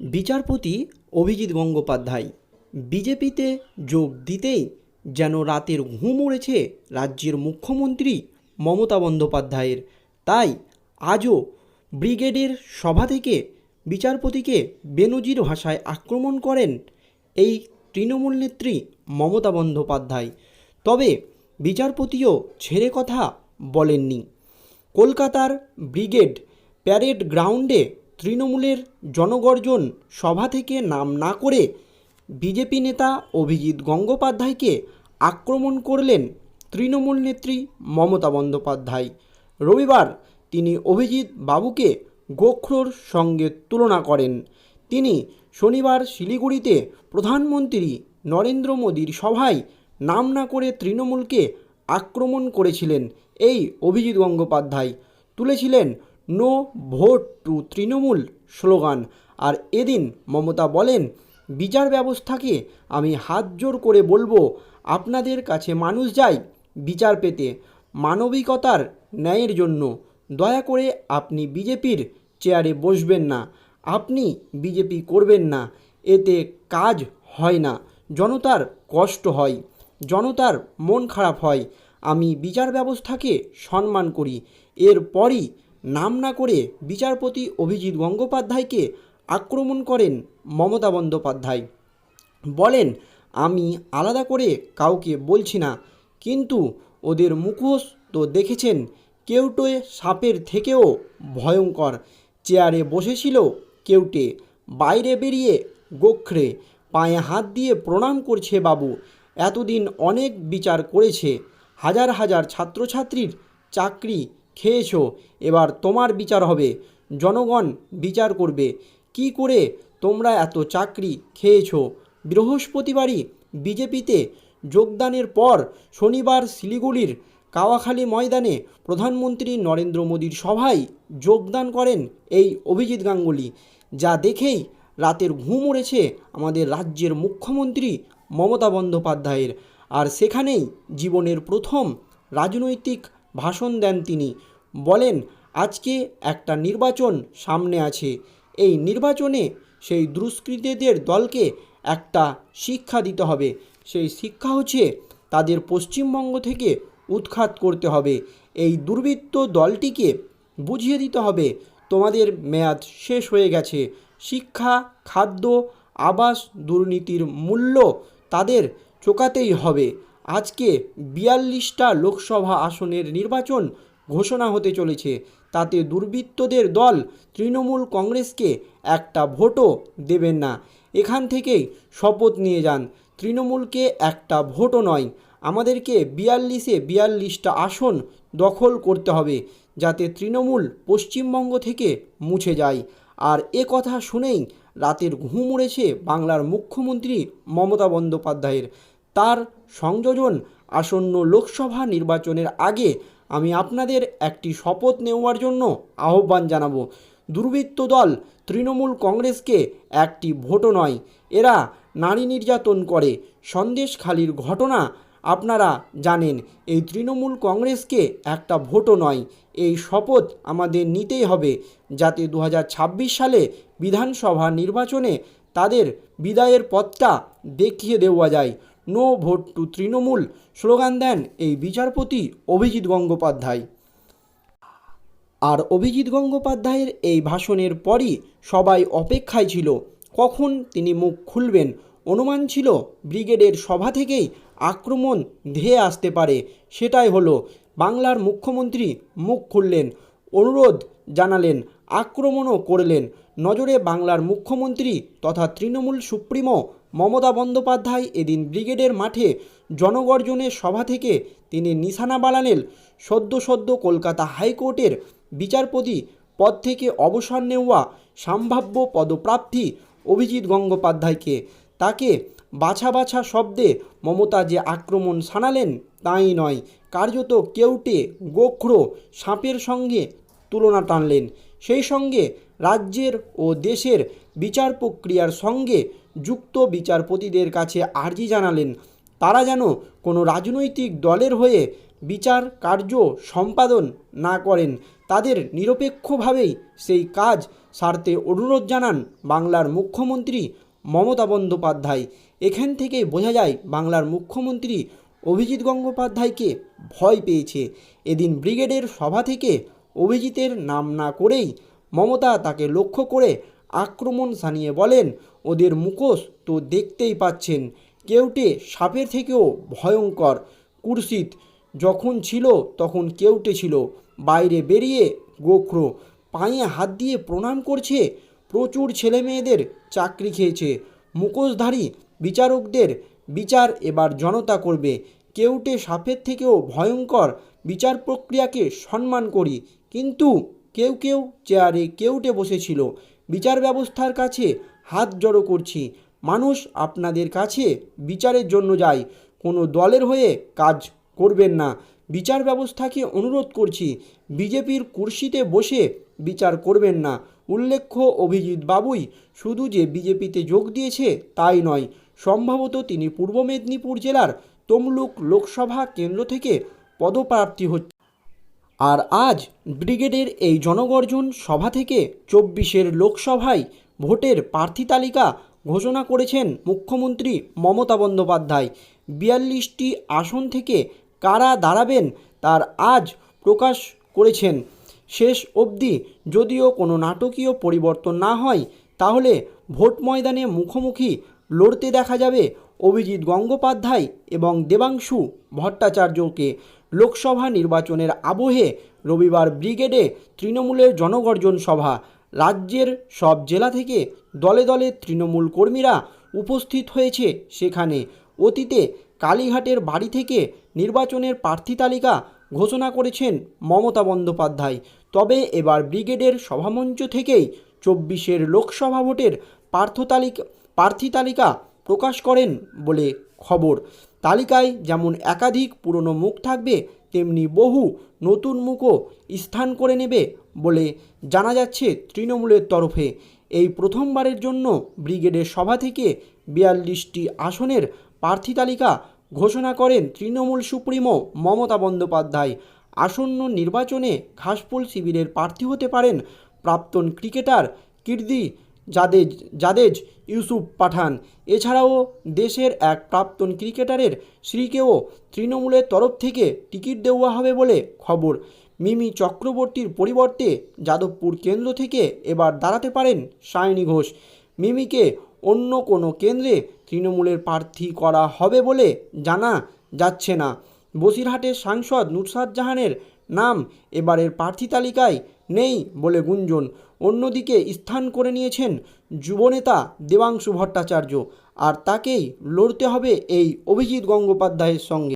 বিচারপতি অভিজিৎ গঙ্গোপাধ্যায়, বিজেপিতে যোগ দিতেই যেন রাতের ঘুম উড়েছে রাজ্যের মুখ্যমন্ত্রী মমতা বন্দ্যোপাধ্যায়ের। তাই আজও ব্রিগেডের সভা থেকে বিচারপতিকে বেনজির ভাষায় আক্রমণ করেন এই তৃণমূল নেত্রী মমতা বন্দ্যোপাধ্যায়। তবে বিচারপতিও ছেড়ে কথা বলেননি। কলকাতার ব্রিগেড প্যারেড গ্রাউন্ডে তৃণমূলের জনগর্জন সভা থেকে নাম না করে বিজেপি নেতা অভিজিৎ গঙ্গোপাধ্যায়কে আক্রমণ করলেন তৃণমূল নেত্রী মমতা বন্দ্যোপাধ্যায়। রবিবার তিনি অভিজিৎ বাবুকে গোখরোর সঙ্গে তুলনা করেন। তিনি শনিবার শিলিগুড়িতে প্রধানমন্ত্রী নরেন্দ্র মোদীর সভায় নাম না করে তৃণমূলকে আক্রমণ করেছিলেন এই অভিজিৎ গঙ্গোপাধ্যায়। তুলেছিলেন no vote to Trinamool slogan. আর এদিন মমতা বলেন, বিচার ব্যবস্থাকে আমি হাত জোর করে বলব, আপনাদের কাছে মানুষ যায় বিচার পেতে, মানবিকতার ন্যায়ের জন্য। দয়া করে আপনি বিজেপির চেয়ারে বসবেন না, আপনি বিজেপি করবেন না, এতে কাজ হয় না, জনতার কষ্ট হয়, জনতার মন খারাপ হয়। আমি বিচার ব্যবস্থাকে সম্মান করি, এরপরই নাম না করে বিচারপতি অভিজিৎ গঙ্গোপাধ্যায়কে আক্রমণ করেন মমতা বন্দ্যোপাধ্যায়। বলেন, আমি আলাদা করে কাউকে বলছি না, কিন্তু ওদের মুখোশ তো দেখেছেন কেউটে সাপের থেকেও ভয়ঙ্কর। চেয়ারে বসেছিল কেউটে, বাইরে বেরিয়ে গোখরে পায়ে হাত দিয়ে প্রণাম করছে বাবু। এতদিন অনেক বিচার করেছে, হাজার হাজার ছাত্রছাত্রীর চাকরি খেয়েছো, এবার তোমার বিচার হবে। জনগণ বিচার করবে। কি করে তোমরা এত চাকরি খেয়েছো? বৃহস্পতিবারই বিজেপিতে যোগদানের পর শনিবার শিলিগুড়ির কাওয়াখালী ময়দানে প্রধানমন্ত্রী নরেন্দ্র মোদীর সভায় যোগদান করেন এই অভিজিৎ গাঙ্গুলি। যা দেখেই রাতের ঘুম উড়েছে আমাদের রাজ্যের মুখ্যমন্ত্রী মমতা বন্দ্যোপাধ্যায়ের। আর সেখানেই জীবনের প্রথম রাজনৈতিক ভাষণ দেন তিনি। বলেন, আজকে একটা নির্বাচন সামনে আছে। এই নির্বাচনে সেই দুষ্কৃতীদের দলকে একটা শিক্ষা দিতে হবে। সেই শিক্ষা হচ্ছে তাদের পশ্চিমবঙ্গ থেকে উৎখাত করতে হবে। এই দুর্বৃত্ত দলটিকে বুঝিয়ে দিতে হবে, তোমাদের মেয়াদ শেষ হয়ে গেছে। শিক্ষা, খাদ্য, আবাস দুর্নীতির মূল্য তাদের চোকাতেই হবে। আজকে বিয়াল্লিশটা লোকসভা আসনের নির্বাচন ঘোষণা হতে চলেছে। তাতে দুর্বৃত্তদের দল তৃণমূল কংগ্রেসকে একটা ভোটও দেবেন না। এখান থেকেই শপথ নিয়ে যান। তৃণমূলকে একটা ভোটও নয়, আমাদেরকে বিয়াল্লিশে বিয়াল্লিশটা আসন দখল করতে হবে, যাতে তৃণমূল পশ্চিমবঙ্গ থেকে মুছে যায়। আর এ কথা শুনেই রাতের ঘুম উড়েছে বাংলার মুখ্যমন্ত্রী মমতা বন্দ্যোপাধ্যায়ের। তার সংযোজন আসন্ন লোকসভা নির্বাচনের আগে আমি আপনাদের একটি শপথ নেওয়ার জন্য আহ্বান জানাব। দুর্বৃত্ত দল তৃণমূল কংগ্রেসকে একটি ভোটও নয়, এরা নারী নির্যাতন করে। সন্দেশখালির ঘটনা আপনারা জানেন, এই তৃণমূল কংগ্রেসকে একটা ভোটও নয়। এই শপথ আমাদের নিতেই হবে, যাতে দু হাজার ছাব্বিশ সালে বিধানসভা নির্বাচনে তাদের বিদায়ের পথটা দেখিয়ে দেওয়া যায়। No vote to Trinamool. Slogan দেন এই বিচারপতি অভিজিৎ গঙ্গোপাধ্যায়। আর অভিজিৎ গঙ্গোপাধ্যায়ের এই ভাষণের পরই সবাই অপেক্ষায় ছিল, কখন তিনি মুখ খুলবেন। অনুমান ছিল ব্রিগেডের সভা থেকেই আক্রমণ ধেয়ে আসতে পারে, সেটাই হলো, বাংলার মুখ্যমন্ত্রী মুখ খুললেন, অনুরোধ জানালেন, আক্রমণও করলেন। নজরে বাংলার মুখ্যমন্ত্রী তথা তৃণমূল সুপ্রিমো মমতা বন্দ্যোপাধ্যায় এদিন ব্রিগেডের মাঠে জনগর্জনের সভা থেকে তিনি নিশানা বাড়ালেন সদ্য সদ্য কলকাতা হাইকোর্টের বিচারপতি পদ থেকে অবসর নেওয়া সম্ভাব্য পদপ্রাপ্তি অভিজিৎ গঙ্গোপাধ্যায়কে। তাকে বাছা বাছা শব্দে মমতা যে আক্রমণ শানালেন তাই নয়, কার্যত কেউটে গোখরো সাপের সঙ্গে তুলনা টানলেন। সেই সঙ্গে রাজ্যের ও দেশের বিচার প্রক্রিয়ার সঙ্গে যুক্ত বিচারপতিদের কাছে আর্জি জানালেন, তারা যেন কোনো রাজনৈতিক দলের হয়ে বিচার কার্য সম্পাদন না করেন, তাদের নিরপেক্ষভাবেই সেই কাজ সারতে অনুরোধ জানান বাংলার মুখ্যমন্ত্রী মমতা বন্দ্যোপাধ্যায়। এখান থেকে বোঝা যায় বাংলার মুখ্যমন্ত্রী অভিজিৎ গঙ্গোপাধ্যায়কে ভয় পেয়েছে। এদিন ব্রিগেডের সভা থেকে অভিজিতের নাম না করেই মমতা তাকে লক্ষ্য করে আক্রমণ সানিয়ে বলেন, ওদের মুখোশ তো দেখতেই পাচ্ছেন, কেউটে সাপের থেকেও ভয়ঙ্কর কুর্সিত। যখন ছিল তখন কেউটে ছিল। বাইরে বেরিয়ে গোখরো পায়ে হাত দিয়ে প্রণাম করছে। প্রচুর ছেলেমেয়েদের চাকরি খেয়েছে। মুখোশধারী বিচারকদের বিচার এবার জনতা করবে। কেউটে সাপের থেকেও ভয়ঙ্কর বিচার প্রক্রিয়াকে সম্মান করি। কিন্তু কেউ কেউ চেয়ারে কেউটে বসেছিল। বিচার ব্যবস্থার কাছে হাত জড়ো করছি। মানুষ আপনাদের কাছে বিচারের জন্য যায়। কোনো দলের হয়ে কাজ করবেন না। বিচার ব্যবস্থাকে অনুরোধ করছি। বিজেপির কুর্সিতে বসে বিচার করবেন না। উল্লেখ্য, অভিজিৎ বাবুই শুধু যে বিজেপিতে যোগ দিয়েছে তাই নয়। সম্ভবত তিনি পূর্ব মেদিনীপুর জেলার তমলুক লোকসভা কেন্দ্র থেকে পদপ্রার্থী হচ্ছে আর আজ ব্রিগেডের এই জনগর্জন সভা থেকে চব্বিশের লোকসভায় ভোটের প্রার্থী তালিকা ঘোষণা করেছেন মুখ্যমন্ত্রী মমতা বন্দ্যোপাধ্যায়। বিয়াল্লিশটি আসন থেকে কারা দাঁড়াবেন তার আজ প্রকাশ করেছেন। শেষ অবধি যদিও কোনো নাটকীয় পরিবর্তন না হয়, তাহলে ভোট ময়দানে মুখোমুখি লড়তে দেখা যাবে অভিজিৎ গঙ্গোপাধ্যায় এবং দেবাংশু ভট্টাচার্যকে। লোকসভা নির্বাচনের আবহে রবিবার ব্রিগেডে তৃণমূলের জনগর্জন সভা। রাজ্যের সব জেলা থেকে দলে দলে তৃণমূল কর্মীরা উপস্থিত হয়েছে সেখানে। অতীতে কালীঘাটের বাড়ি থেকে নির্বাচনের প্রার্থী তালিকা ঘোষণা করেছেন মমতা বন্দ্যোপাধ্যায়। তবে এবার ব্রিগেডের সভামঞ্চ থেকেই চব্বিশের লোকসভা ভোটের পার্থ তালিকা প্রার্থী তালিকা প্রকাশ করেন বলে খবর। তালিকায় যেমন একাধিক পুরনো মুখ থাকবে, তেমনি বহু নতুন মুখও স্থান করে নেবে বলে জানা যাচ্ছে তৃণমূলের তরফে। এই প্রথমবারের জন্য ব্রিগেডের সভা থেকে বিয়াল্লিশটি আসনের প্রার্থী তালিকা ঘোষণা করেন তৃণমূল সুপ্রিমো মমতা বন্দ্যোপাধ্যায়। আসন্ন নির্বাচনে ঘাসফুল শিবিরের প্রার্থী হতে পারেন প্রাক্তন ক্রিকেটার কীর্তি জাদেজ জাদেজ ইউসুফ পাঠান। এছাড়াও দেশের এক প্রাক্তন ক্রিকেটারের শ্রীকেও তৃণমূলের তরফ থেকে টিকিট দেওয়া হবে বলে খবর। মিমি চক্রবর্তীর পরিবর্তে যাদবপুর কেন্দ্র থেকে এবার দাঁড়াতে পারেন সায়নী ঘোষ। মিমিকে অন্য কোনো কেন্দ্রে তৃণমূলের প্রার্থী করা হবে বলে জানা যাচ্ছে না। বসিরহাটের সাংসদ নুসরাত জাহানের নাম এবারের প্রার্থী তালিকায় নেই বলে গুঞ্জন। অন্যদিকে স্থান করে নিয়েছেন যুবনেতা দেবাংশু ভট্টাচার্য। আর তাকেই লড়তে হবে এই অভিজিৎ গঙ্গোপাধ্যায়ের সঙ্গে।